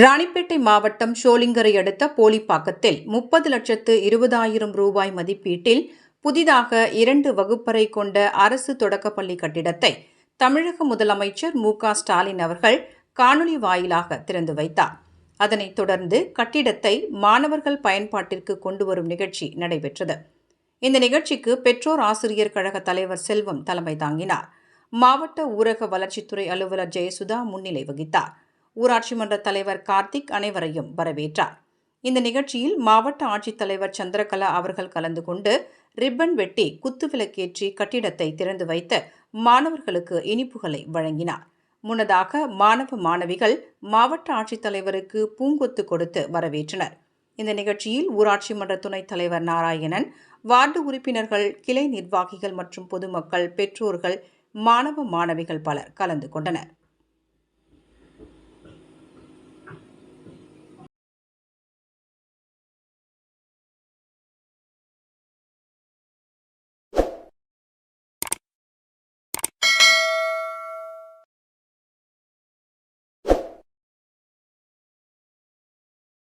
ராணிப்பேட்டை மாவட்டம் ஷோலிங்கரை அடுத்த போலிப்பாக்கத்தில் முப்பது லட்சத்து இருபதாயிரம் ரூபாய் மதிப்பீட்டில் புதிதாக இரண்டு வகுப்பறை கொண்ட அரசு தொடக்கப்பள்ளி கட்டிடத்தை தமிழக முதலமைச்சர் மு ஸ்டாலின் அவர்கள் காணொலி வாயிலாக திறந்து வைத்தார். அதனைத் தொடர்ந்து கட்டிடத்தை மாணவர்கள் பயன்பாட்டிற்கு கொண்டு வரும் நிகழ்ச்சி நடைபெற்றது. இந்த நிகழ்ச்சிக்கு பெற்றோர் ஆசிரியர் கழக தலைவர் செல்வம் தலைமை தாங்கினார். மாவட்ட ஊரக வளர்ச்சித்துறை அலுவலர் ஜெயசுதா முன்னிலை வகித்தார். ஊராட்சி மன்ற தலைவர் கார்த்திக் அனைவரையும் வரவேற்றார். இந்த நிகழ்ச்சியில் மாவட்ட ஆட்சித்தலைவர் சந்திரகலா அவர்கள் கலந்து கொண்டு ரிப்பன் வெட்டி குத்துவிளக்கேற்றி கட்டிடத்தை திறந்து வைத்து மாணவர்களுக்கு இனிப்புகளை வழங்கினார். முன்னதாக மாணவ மாணவிகள் மாவட்ட ஆட்சித்தலைவருக்கு பூங்கொத்து கொடுத்து வரவேற்றனர். இந்த நிகழ்ச்சியில் ஊராட்சி மன்ற துணைத் தலைவர் நாராயணன் வார்டு உறுப்பினர்கள் கிளை நிர்வாகிகள் மற்றும் பொதுமக்கள் பெற்றோர்கள் மாணவ மாணவிகள் பலர் கலந்து கொண்டனர்.